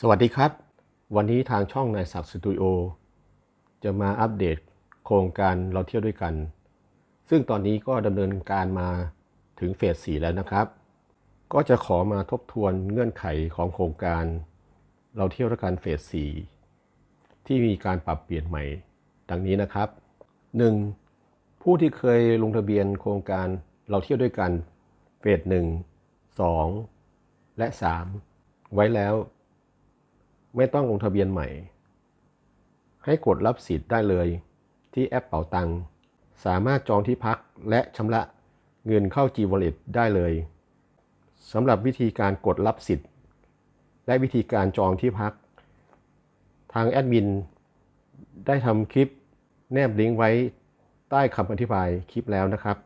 สวัสดีครับ วันนี้ทางช่องนายศักดิ์สตูดิโอจะมาอัปเดตโครงการเราเที่ยวด้วยกัน ซึ่งตอนนี้ก็ดำเนินการมาถึงเฟส 4 แล้วนะครับ ก็จะขอมาทบทวนเงื่อนไขของโครงการ เราเที่ยวด้วยกันเฟส 4 ที่มีการปรับเปลี่ยนใหม่ ดังนี้นะครับ 1. ผู้ที่เคยลงทะเบียนโครงการเราเที่ยวด้วยกันเฟส 1 2 และ 3 ไว้แล้ว ไม่ต้องลงทะเบียนใหม่ ให้กดรับสิทธิ์ได้เลยที่แอปเป๋าตัง สามารถจองที่พักและชำระเงินเข้า G Wallet ได้เลยสำหรับวิธีการกดรับสิทธิ์ และวิธีการจองที่พัก ทางแอดมินได้ทำคลิปแนบลิงก์ไว้ใต้คำอธิบายคลิปแล้วนะครับ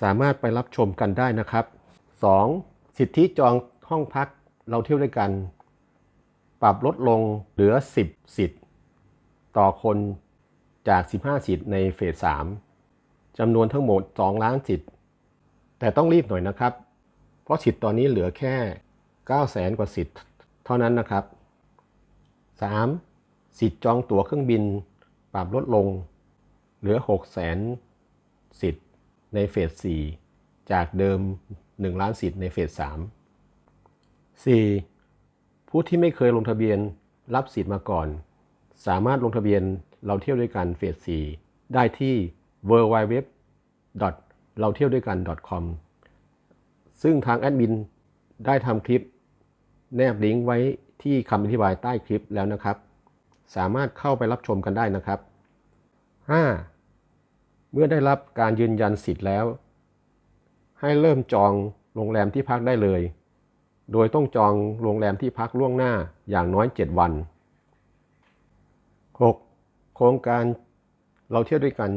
สามารถไปรับชมกันได้นะครับ 2. สิทธิจองห้องพักเราเที่ยวด้วยกัน ปรับลดลงเหลือ 10 สิทธิ์ ต่อคนจาก 15 สิทธิ์ในเฟส 3จำนวนทั้งหมด 2 ล้านสิทธิ์ แต่ต้องรีบหน่อยนะครับ เพราะสิทธิ์ตอนนี้เหลือแค่ 9 แสนกว่าสิทธิ์ เท่านั้นนะครับ 3. สิทธิ์จองตั๋วเครื่องบิน ปรับลดลง เหลือ 6 แสนสิทธิ์ในเฟส 4 จากเดิม 1 ล้านสิทธิ์ในเฟส 3 4. ผู้ที่ไม่เคยลงทะเบียนรับสิทธิ์มาก่อน สามารถลงทะเบียนเราเที่ยวด้วยกันเฟส 4 ได้ที่ w w w เราเที่ยวด้วยกัน .com ซึ่งทางแอดมินได้ทำคลิป แนบลิงก์ไว้ที่คำอธิบายใต้คลิปแล้วนะครับ สามารถเข้าไปรับชมกันได้นะครับ 5. เมื่อได้รับการยืนยันสิทธิ์แล้ว ให้เริ่มจองโรงแรมที่พักได้เลย โดยต้องจองโรงแรมที่พักล่วงหน้าอย่างน้อย 7 วัน 6. โครงการเราเที่ยวด้วยกัน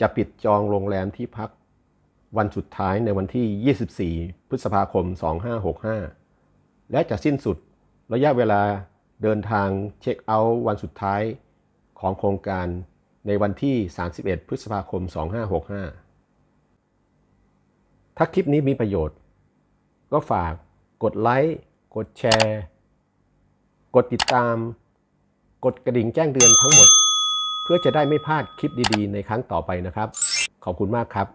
จะปิดจองโรงแรมที่พักวันสุดท้ายในวันที่ 24 พฤษภาคม 2565 และจะสิ้นสุดระยะเวลาเดินทางเช็คเอาท์วันสุดท้ายของโครงการในวันที่ 31 พฤษภาคม 2565 ถ้าคลิปนี้มีประโยชน์ ก็ฝาก กดไลค์ กดแชร์ กดติดตาม กดกระดิ่งแจ้งเตือนทั้งหมด เพื่อจะได้ไม่พลาดคลิปดีๆ ในครั้งต่อไปนะครับ ขอบคุณมากครับ